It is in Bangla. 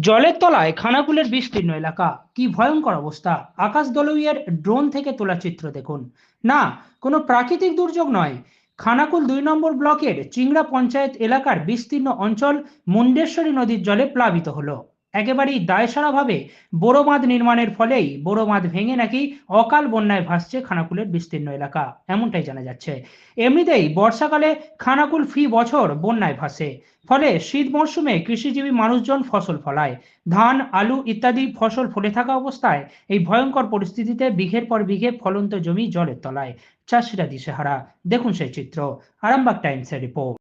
জলের তলায় খানাকুলের বিস্তীর্ণ এলাকা। কি ভয়ঙ্কর অবস্থা। আকাশ দলুইয়ের ড্রোন থেকে তোলা চিত্র দেখুন। না, কোনো প্রাকৃতিক দুর্যোগ নয়। খানাকুল দুই নম্বর ব্লকের চিংড়া পঞ্চায়েত এলাকার বিস্তীর্ণ অঞ্চল মুন্ডেশ্বরী নদীর জলে প্লাবিত হলো। একেবারেই দায়সারাভাবে বোরো বাঁধ নির্মাণের ফলেই বোরো বাঁধ ভেঙে নাকি অকাল বন্যায় ভাসছে খানাকুলের বিস্তীর্ণ এলাকা, এমনটাই জানা যাচ্ছে। এমনিতেই বর্ষাকালে খানাকুল ফি বছর বন্যায় ভাসে, ফলে শীত মরশুমে কৃষিজীবী মানুষজন ফসল ফলায়। ধান, আলু ইত্যাদি ফসল ফলে থাকা অবস্থায় এই ভয়ঙ্কর পরিস্থিতিতে বিঘের পর বিঘে ফলন্ত জমি জলের তলায়। চাষিরা দিশেহারা, দেখুন সেই চিত্র। আরামবাগ টাইমসের রিপোর্ট।